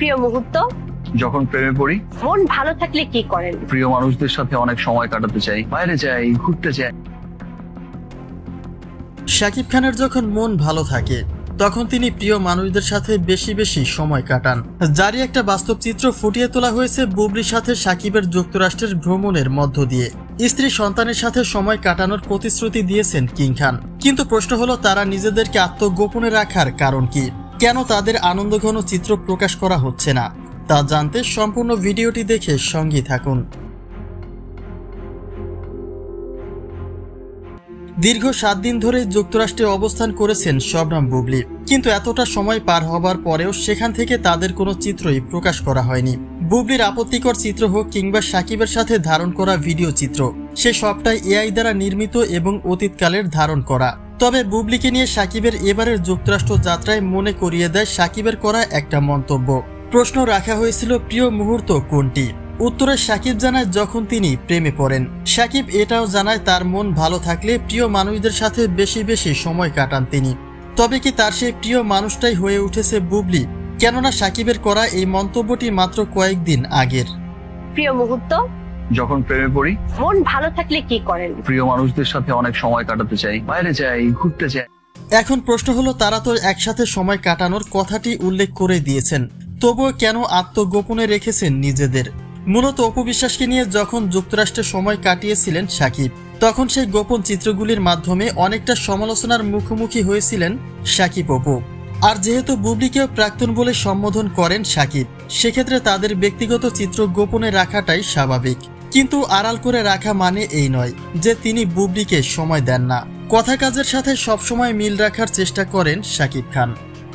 প্রিয় মুহূর্ত। যখন প্রেমে পড়ি মন ভালো থাকলে কি করেন? প্রিয় মানুষদের সাথে অনেক সময় কাটাতে চাই বাইরে যাই ঘুরতে চাই শাকিব খানের যখন মন ভালো থাকে তখন তিনি প্রিয় মানুষদের সাথে বেশি বেশি সময় কাটান। যারই একটা বাস্তব চিত্র ফুটিয়ে তোলা হয়েছে বুবলির সাথে সাকিবের যুক্তরাষ্ট্রের ভ্রমণের মধ্য দিয়ে। স্ত্রী সন্তানের সাথে সময় কাটানোর প্রতিশ্রুতি দিয়েছেন কিং খান। কিন্তু প্রশ্ন হলো তারা নিজেদেরকে আত্মগোপনে রাখার কারণ কি? কেন তাদের আনন্দঘন চিত্র প্রকাশ করা হচ্ছে না? তা জানতে সম্পূর্ণ ভিডিওটি দেখে সঙ্গী থাকুন। দীর্ঘ সাত দিন ধরে যুক্তরাষ্ট্রে অবস্থান করেছেন শবনম বুবলি। কিন্তু এতটা সময় পার হবার পরেও সেখান থেকে তাদের কোনো চিত্রই প্রকাশ করা হয়নি। বুবলির আপত্তিকর চিত্র হোক কিংবা সাকিবের সাথে ধারণ করা ভিডিও চিত্র, সে সবটাই এআই দ্বারা নির্মিত এবং অতীতকালের ধারণ করা। তবে বুবলিকে নিয়ে সাকিবের এবারের যুক্তরাষ্ট্র যাত্রায় মনে করিয়ে দেয় সাকিবের করা একটা মন্তব্য। প্রশ্ন রাখা হয়েছিল প্রিয় মুহূর্ত কোনটি? উত্তরে সাকিব জানায় যখন তিনি প্রেমে পড়েন। সাকিব এটাও জানায় তার মন ভালো থাকলে প্রিয় মানুষদের সাথে বেশি বেশি সময় কাটান তিনি। তবে কি তার সেই প্রিয় মানুষটাই হয়ে উঠেছে বুবলি? কেননা সাকিবের করা এই মন্তব্যটি মাত্র কয়েকদিন আগের। প্রিয় মুহূর্ত? যখন প্রেমে পড়ি মন ভালো থাকলে কি করেন? প্রিয় মানুষদের সাথে অনেক সময় কাটাতে চাই বাইরে যাই ঘুরতে চাই এখন প্রশ্ন হলো তারা তো একসাথে সময় কাটানোর কথাটি উল্লেখ করে দিয়েছেন। তবুও কেন আত্মগোপনে রেখেছেন নিজেদের? মূলত অপবিশ্বাসকে নিয়ে যখন যুক্তরাষ্ট্রে সময় কাটিয়েছিলেন সাকিব তখন সেই গোপন চিত্রগুলির মাধ্যমে অনেকটা সমালোচনার মুখোমুখি হয়েছিলেন সাকিব অপু। আর যেহেতু বুবলিকেও প্রাক্তন বলে সম্বোধন করেন সাকিব সেক্ষেত্রে তাদের ব্যক্তিগত চিত্র গোপনে রাখাটাই স্বাভাবিক। কিন্তু আড়াল করে রাখা মানে এই নয় যে তিনি বুবলিকে সময় দেন না। কথা কাজের সাথে সবসময় মিল রাখার চেষ্টা করেন শাকিব খান।